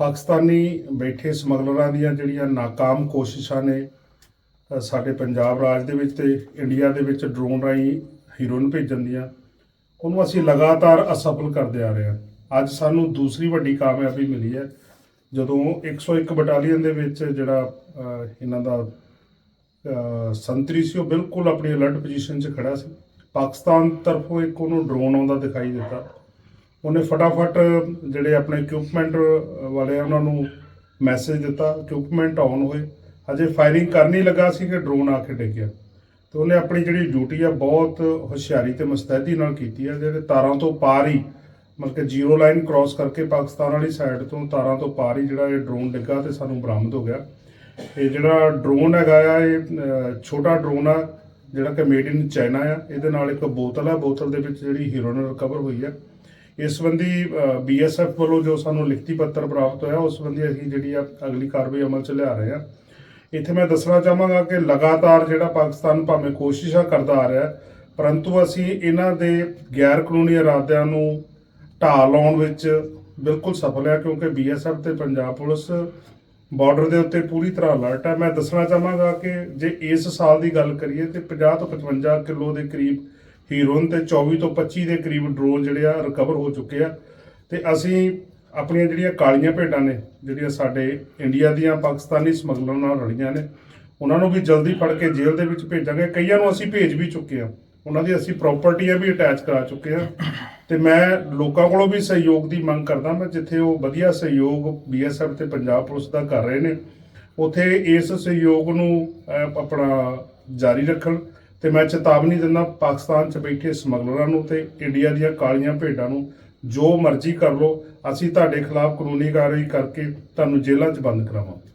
ਪਾਕਿਸਤਾਨੀ ਬੈਠੇ ਸਮਗਲਰਾਂ ਦੀਆਂ ਜਿਹੜੀਆਂ ਨਾਕਾਮ ਕੋਸ਼ਿਸ਼ਾਂ ਨੇ ਸਾਡੇ ਪੰਜਾਬ ਰਾਜ ਦੇ ਵਿੱਚ ਤੇ ਇੰਡੀਆ ਦੇ ਵਿੱਚ ਡਰੋਨ ਰਾਹੀਂ ਹੀਰੋਇਨ ਭੇਜਣ ਦੀਆਂ, ਉਹਨੂੰ ਅਸੀਂ ਲਗਾਤਾਰ ਅਸਫਲ ਕਰਦੇ ਆ ਰਹੇ ਹਾਂ। ਅੱਜ ਸਾਨੂੰ ਦੂਸਰੀ ਵੱਡੀ ਕਾਮਯਾਬੀ ਮਿਲੀ ਹੈ। ਜਦੋਂ 101 ਬਟਾਲੀਅਨ ਦੇ ਵਿੱਚ ਜਿਹੜਾ ਇਹਨਾਂ ਦਾ ਸੰਤਰੀ ਸੀ, ਉਹ ਬਿਲਕੁਲ ਆਪਣੀ ਅਲਰਟ ਪੋਜੀਸ਼ਨ 'ਚ ਖੜਾ ਸੀ। ਪਾਕਿਸਤਾਨ ਤਰਫੋਂ ਇੱਕ ਉਹਨੂੰ ਡਰੋਨ ਆਉਂਦਾ ਦਿਖਾਈ ਦਿੱਤਾ। ਉਹਨੇ ਫਟਾਫਟ ਜਿਹੜੇ ਆਪਣੇ ਇਕਵਿਪਮੈਂਟ ਵਾਲੇ ਆ, ਉਹਨਾਂ ਨੂੰ ਮੈਸੇਜ ਦਿੱਤਾ। ਇਕਵਿਪਮੈਂਟ ਆਨ ਹੋਏ। ਅਜੇ ਫਾਇਰਿੰਗ ਕਰਨੀ ਲੱਗਾ ਸੀ ਕਿ ਡਰੋਨ ਆ ਕੇ ਡਿੱਗਿਆ। ਤੇ ਉਹਨੇ ਆਪਣੀ ਜਿਹੜੀ ਡਿਊਟੀ ਆ, ਬਹੁਤ ਹੁਸ਼ਿਆਰੀ ਤੇ ਮੁਸਤੈਦੀ ਨਾਲ ਕੀਤੀ ਆ, ਜਿਹੜੇ ਤਾਰਾਂ ਤੋਂ ਪਾਰ ਹੀ, ਮਤਲਬ ਕਿ ਜ਼ੀਰੋ ਲਾਈਨ ਕ੍ਰਾਸ ਕਰਕੇ ਪਾਕਿਸਤਾਨ ਵਾਲੀ ਸਾਈਡ ਤੋਂ ਤਾਰਾਂ ਤੋਂ ਪਾਰ ਹੀ ਜਿਹੜਾ ਇਹ ਡਰੋਨ ਡਿੱਗਾ ਤੇ ਸਾਨੂੰ ਬਰਾਮਦ ਹੋ ਗਿਆ। ਇਹ ਜਿਹੜਾ ਡਰੋਨ ਹੈਗਾ ਆ, ਇਹ ਛੋਟਾ ਡਰੋਨ ਆ, ਜਿਹੜਾ ਕਿ ਮੇਡ ਇਨ ਚਾਈਨਾ ਆ। ਇਹਦੇ ਨਾਲ ਇੱਕ ਬੋਤਲ ਆ, ਬੋਤਲ ਦੇ ਵਿੱਚ ਜਿਹੜੀ ਹੀਰੋਇਨ ਰਿਕਵਰ ਹੋਈ ਆ। ਇਸ ਸੰਬੰਧੀ ਬੀਐਸਐਫ ਵੱਲੋਂ ਜੋ ਸਾਨੂੰ ਲਿਖਤੀ ਪੱਤਰ ਪ੍ਰਾਪਤ ਹੋਇਆ, ਉਸ ਸੰਬੰਧੀ ਅਸੀਂ ਜਿਹੜੀ ਆ ਅਗਲੀ ਕਾਰਵਾਈ ਅਮਲ ਚ ਲਿਆ ਰਹੇ ਹਾਂ। ਇੱਥੇ ਮੈਂ ਦੱਸਣਾ ਚਾਹਾਂਗਾ ਕਿ ਲਗਾਤਾਰ ਜਿਹੜਾ ਪਾਕਿਸਤਾਨ ਭਾਵੇਂ ਕੋਸ਼ਿਸ਼ਾਂ ਕਰਦਾ ਆ ਰਿਹਾ, ਪਰੰਤੂ ਅਸੀਂ ਇਹਨਾਂ ਦੇ ਗੈਰ ਕਾਨੂੰਨੀ ਇਰਾਦਿਆਂ ਨੂੰ ਢਾਹ ਲਾਉਣ ਵਿੱਚ ਬਿਲਕੁਲ ਸਫਲ ਹੈ, ਕਿਉਂਕਿ ਬੀਐਸਐਫ ਤੇ ਪੰਜਾਬ ਪੁਲਿਸ ਬਾਰਡਰ ਦੇ ਉੱਤੇ ਪੂਰੀ ਤਰ੍ਹਾਂ ਅਲਰਟ ਹੈ। ਮੈਂ ਦੱਸਣਾ ਚਾਹਾਂਗਾ ਕਿ ਜੇ ਇਸ ਸਾਲ ਦੀ ਗੱਲ ਕਰੀਏ ਤੇ 50 ਤੋਂ 55 ਕਿਲੋ ਦੇ ਕਰੀਬ ਹੀਰੋਇਨ ਤੇ 24 ਤੋਂ 25 ਦੇ ਕਰੀਬ ਡਰੋਨ ਜਿਹੜੇ ਆ ਰਿਕਵਰ ਹੋ ਚੁੱਕੇ ਆ। ਤੇ ਅਸੀਂ ਆਪਣੀਆਂ ਜਿਹੜੀਆਂ ਕਾਲੀਆਂ ਭੇਡਾਂ ਨੇ, ਜਿਹੜੀਆਂ ਸਾਡੇ ਇੰਡੀਆ ਦੀਆਂ, ਪਾਕਿਸਤਾਨੀ ਸਮਗਲਰਾਂ ਨਾਲ ਰਲੀਆਂ ਨੇ, ਉਹਨਾਂ ਨੂੰ ਵੀ ਜਲਦੀ ਫੜ ਕੇ ਜੇਲ੍ਹ ਦੇ ਵਿੱਚ ਭੇਜਾਂਗੇ। ਕਈਆਂ ਨੂੰ ਅਸੀਂ ਭੇਜ ਵੀ ਚੁੱਕੇ ਆ। ਉਹਨਾਂ ਦੀ ਅਸੀਂ ਪ੍ਰਾਪਰਟੀਆਂ ਵੀ ਅਟੈਚ ਕਰਾ ਚੁੱਕੇ ਆ। ਤੇ ਮੈਂ ਲੋਕਾਂ ਕੋਲੋਂ ਵੀ ਸਹਿਯੋਗ ਦੀ ਮੰਗ ਕਰਦਾ ਮੈਂ, ਜਿੱਥੇ ਉਹ ਵਧੀਆ ਸਹਿਯੋਗ ਬੀਐਸਐਫ ਤੇ ਪੰਜਾਬ ਪੁਲਿਸ ਦਾ ਕਰ ਰਹੇ ਨੇ, ਉਥੇ ਇਸ ਸਹਿਯੋਗ ਨੂੰ ਆਪਣਾ ਜਾਰੀ ਰੱਖਣ। ਤੇ ਮੈਂ ਚੇਤਾਵਨੀ ਦਿੰਦਾ ਪਾਕਿਸਤਾਨ 'ਚ ਬੈਠੇ ਸਮਗਲਰਾਂ ਨੂੰ ਤੇ ਇੰਡੀਆ ਦੀਆਂ ਕਾਲੀਆਂ ਭੇਡਾਂ ਨੂੰ, ਜੋ ਮਰਜ਼ੀ ਕਰ ਲਓ, ਅਸੀਂ ਤੁਹਾਡੇ ਖਿਲਾਫ ਕਾਨੂੰਨੀ ਕਾਰਵਾਈ ਕਰਕੇ ਤੁਹਾਨੂੰ ਜੇਲ੍ਹਾਂ 'ਚ ਬੰਦ ਕਰਾਵਾਂਗੇ।